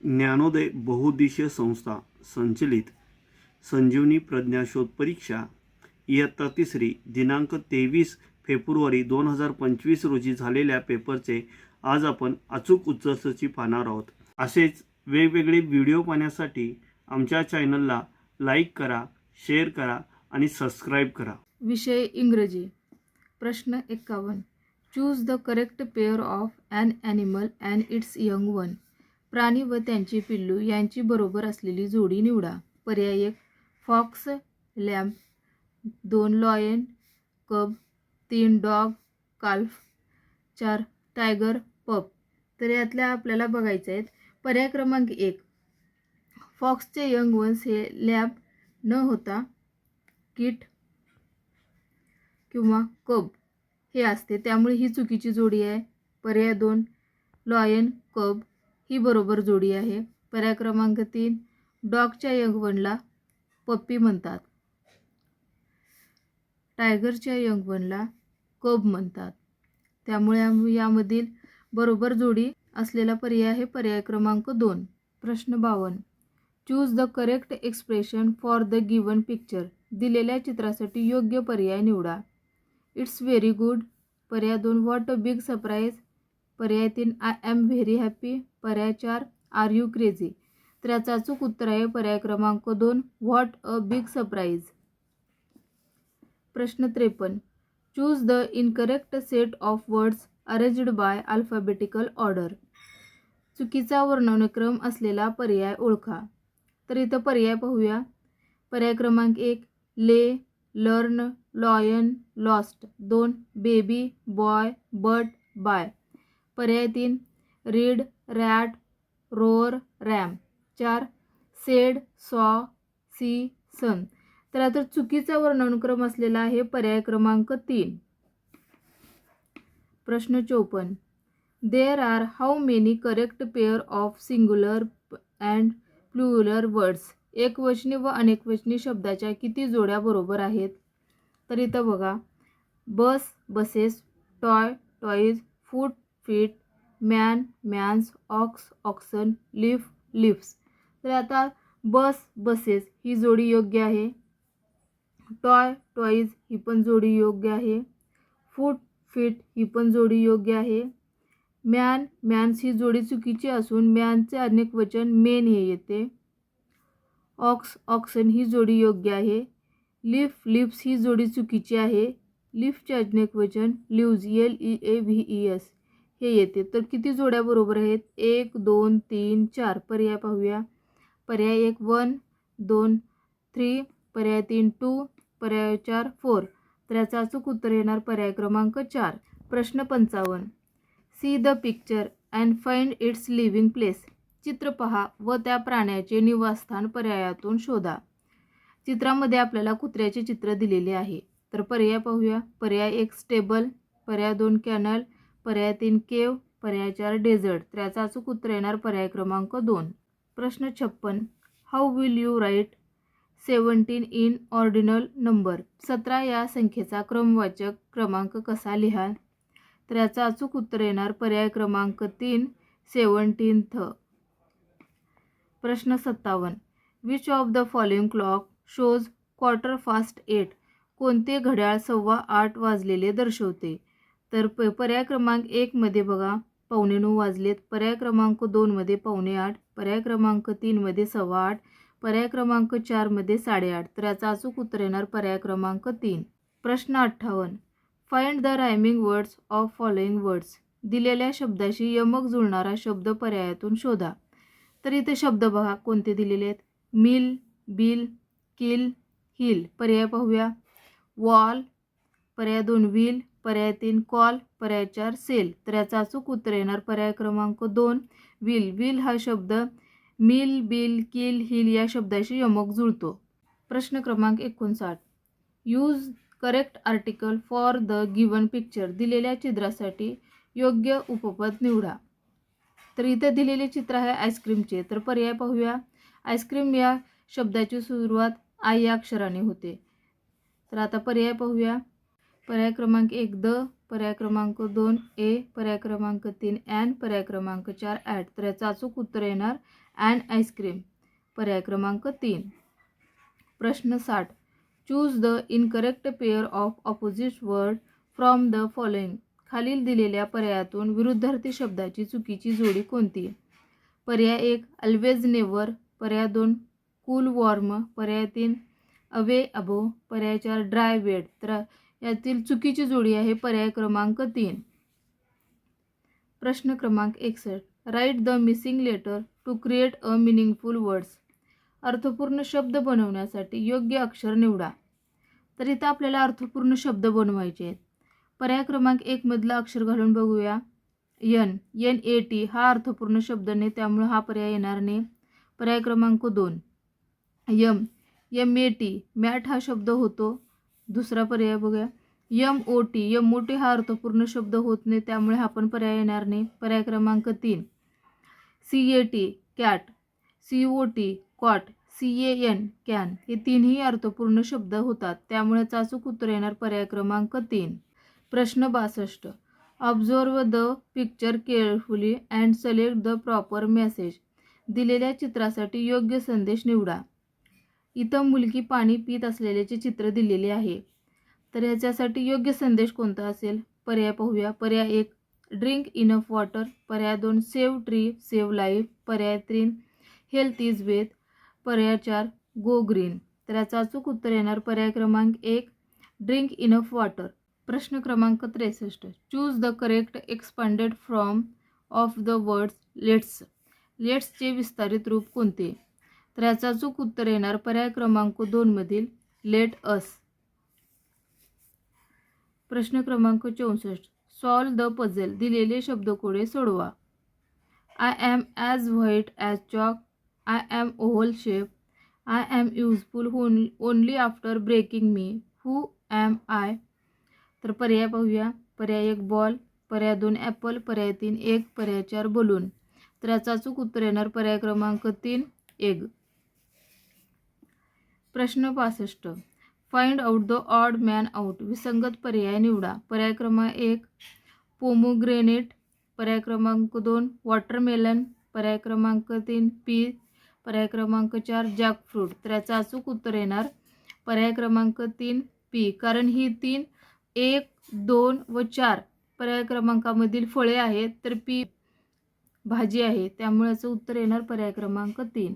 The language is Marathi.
ज्ञानोदय बहुउद्देशीय संस्था संचलित संजीवनी प्रज्ञाशोध परीक्षा इयत्ता तिसरी दिनांक तेवीस फेब्रुवारी दोन हजार पंचवीस रोजी झालेल्या पेपरचे आज आपण अचूक उत्तरसूची पाहणार आहोत. असेच वेगवेगळे व्हिडिओ पाहण्यासाठी आमच्या चॅनलला लाईक करा शेअर करा आणि सबस्क्राईब करा. विषय इंग्रजी. प्रश्न एक्कावन्न. Choose the correct pair of an animal and its young one प्राणी व त्यांची पिल्लू यांची बरोबर असलेली जोडी निवडा. पर्याय एक फॉक्स लॅम्प दोन लॉयन कब तीन डॉग काल्फ चार टायगर पप. तर यातल्या आपल्याला बघायचं आहेत पर्याय क्रमांक एक. फॉक्सचे यंग वन्स हे लॅब न होता किट किंवा कब हे असते. त्यामुळे ही चुकीची जोडी आहे. पर्याय दोन लॉयन कब ही बरोबर जोडी आहे. पर्याय क्रमांक तीन डॉगच्या यंगवनला पप्पी म्हणतात. टायगरच्या यंगवनला कब म्हणतात. त्यामुळे यामधील बरोबर जोडी असलेला पर्याय आहे पर्याय क्रमांक दोन प्रश्न बावन्न. Choose the correct expression for the given picture दिलेल्या चित्रासाठी योग्य पर्याय निवडा. इट्स व्हेरी गुड पर्याय दोन व्हॉट अ बिग सरप्राईज पर्याय तीन आय ॲम व्हेरी हॅपी पर्याय चार आर यू क्रेझी तर याचं अचूक उत्तर आहे पर्याय क्रमांक दोन व्हॉट अ बिग सरप्राईज प्रश्न त्रेपन्न. Choose the incorrect set of words arranged by alphabetical order चुकीचा वर्णनक्रम असलेला पर्याय ओळखा. तर इथं पर्याय पाहूया. पर्याय क्रमांक एक ले लर्न लॉयन लॉस्ट दोन बेबी बॉय बट बाय पर्याय तीन. Read rat roar ram. चार. Said saw sea sun. तर आता चुकीचा वर्णनक्रम असलेला आहे पर्याय क्रमांक तीन. प्रश्न चौपन्न. There are how many correct pair of singular and plural words एकवचनी व अनेकवचनी शब्दाच्या किती जोड्या बरोबर आहेत? तर इथं बघा. Bus buses toy toys foot feet man mans ox oxen leaf leafs तर आता बस बसेस ही जोडी योग्य आहे. टॉय टॉईज ही पण जोडी योग्य आहे. फूट फीट ही पण जोडी योग्य आहे. मॅन मॅन्स ही जोडी चुकीची असून मॅनचे अनेक वचन मेन हे येते. ऑक्स ऑक्सन ही जोडी योग्य आहे. लिफ लिप्स ही जोडी चुकीची आहे. लिफचे अनेक वचन leaves L E A V E S हे येते. तर किती जोड्या बरोबर आहेत? एक दोन तीन चार. पर्याय पाहूया. पर्याय एक वन दोन थ्री. पर्याय तीन टू. पर्याय चार फोर. तर याचं अचूक उत्तर येणार पर्याय क्रमांक चार. प्रश्न पंचावन्न. See the picture and find its living place चित्र पहा व त्या प्राण्याचे निवासस्थान पर्यायातून शोधा. चित्रामध्ये आपल्याला कुत्र्याचे चित्र दिलेले आहे. तर पर्याय पाहूया. पर्याय एक स्टेबल पर्याय दोन कॅनल पर्याय तीन केव पर्याय चार डेझर्ट. त्याचा अचूक उत्तर येणार पर्याय क्रमांक दोन. प्रश्न छप्पन. How will you write seventeen in ordinal number सतरा या संख्येचा क्रमवाचक क्रमांक कसा लिहाल? तर याचं अचूक उत्तर येणार पर्याय क्रमांक तीन सेवन्टीन्थ प्रश्न सत्तावन्न. Which of the following clock shows quarter past eight कोणते घड्याळ सव्वा आठ वाजलेले दर्शवते? तर प पर्याय क्रमांक एकमध्ये बघा पावणे नऊ वाजलेत. पर्याय क्रमांक दोनमध्ये पावणे आठ. पर्याय क्रमांक तीनमध्ये सव्वा आठ. पर्याय क्रमांक चारमध्ये साडेआठ तर याचा अचूक उत्तर येणार पर्याय क्रमांक तीन. प्रश्न अठ्ठावन्न. Find the rhyming words of following words दिलेल्या शब्दाशी यमक जुळणारा शब्द पर्यायातून शोधा. तर इथे शब्द बघा कोणते दिलेले आहेत? Mill bill kill hill. पर्याय पाहूया. वॉल पर्याय दोन व्हील. पर्याय तीन कॉल पर्याय चार सेल. तर याचा अचूक उत्तर येणार पर्याय क्रमांक दोन विल. विल हा शब्द मिल बिल किल हिल या शब्दाशी यमक जुळतो. प्रश्न क्रमांक एकोणसाठ. Use correct article for the given picture. दिलेल्या चित्रासाठी योग्य उपपद निवडा. तर इथे दिलेले चित्र आहे आईस्क्रीमचे. तर पर्याय पाहूया. आईस्क्रीम या शब्दाची सुरुवात आई या अक्षराने होते. तर आता पर्याय पाहूया. पर्याय क्रमांक एक द पर्याय क्रमांक दोन ए पर्याय क्रमांक तीन ॲन पर्याय क्रमांक चार ॲट तर याचं अचूक उत्तर येणार अँड आईस्क्रीम. पर्याय क्रमांक तीन. प्रश्न साठ. Choose the incorrect pair of opposite word from the following. खालील दिलेल्या पर्यायातून विरुद्धार्थी शब्दाची चुकीची जोडी कोणती? पर्याय एक अल्वेज नेवर पर्याय दोन कूल वॉर्म पर्याय तीन अवे अबो पर्याय चार ड्राय वेड तर यातील चुकीची जोडी आहे पर्याय क्रमांक तीन. प्रश्न क्रमांक एकसष्ट. Write the missing letter to create a meaningful words अर्थपूर्ण शब्द बनवण्यासाठी योग्य अक्षर निवडा. तर इथं आपल्याला अर्थपूर्ण शब्द बनवायचे आहेत. पर्याय क्रमांक एकमधला अक्षर घालून बघूया. यन यन ए टी हा अर्थपूर्ण शब्द नाही त्यामुळे हा पर्याय येणार नाही. पर्याय क्रमांक दोन. M M A T mat हा शब्द होतो. दुसरा पर्याय बघूया. M O T M O T हा अर्थपूर्ण शब्द होत नाही त्यामुळे हा पण पर्याय येणार नाही. पर्याय क्रमांक तीन. C A T cat C O T cot C A N can हे तीनही अर्थपूर्ण शब्द होतात. त्यामुळे चाचूक उत्तर येणार पर्याय क्रमांक तीन. प्रश्न बासष्ट. Observe the picture carefully and select the proper message दिलेल्या चित्रासाठी योग्य संदेश निवडा. इथं मुलगी पाणी पित असलेल्याचे चित्र दिलेले आहे. तर ह्याच्यासाठी योग्य संदेश कोणता असेल? पर्याय पाहूया. पर्याय एक ड्रिंक इनफ वॉटर. पर्याय दोन सेव्ह ट्री सेव्ह लाईफ. पर्याय तीन हेल्थ इज वेथ. पर्याय चार गो ग्रीन. तर याचं अचूक उत्तर येणार पर्याय क्रमांक एक ड्रिंक इनफ वॉटर. प्रश्न क्रमांक त्रेसष्ट. Choose the correct expanded from of the words let's. लेट्सचे विस्तारित रूप कोणते? तर याचा चूक उत्तर येणार. पर्याय क्रमांक दोनमधील लेट अस प्रश्न क्रमांक चौसष्ट. सॉल्व द पझल दिलेले शब्दकोडे सोडवा. I am as white as chalk I am oval shape I am useful when only after breaking me who am I तर पर्याय पाहूया. पर्याय एक बॉल पर्याय दोन ॲपल पर्याय तीन एक पर्याय चार बलून तर याचा अचूक उत्तर येणार. पर्याय क्रमांक तीन एग प्रश्न पासष्ट. Find out the odd man out विसंगत पर्याय निवडा. पर्याय क्रमांक एक पोमोग्रेनेट पर्याय क्रमांक दोन वॉटरमेलन पर्याय क्रमांक तीन पी पर्याय क्रमांक चार जॅकफ्रूट तर याचं अचूक उत्तर येणार. पर्याय क्रमांक तीन पी कारण ही तीन एक दोन व चार. पर्याय क्रमांकामधील फळे आहेत तर पी भाजी आहे. त्यामुळे याचं उत्तर येणार पर्याय क्रमांक तीन.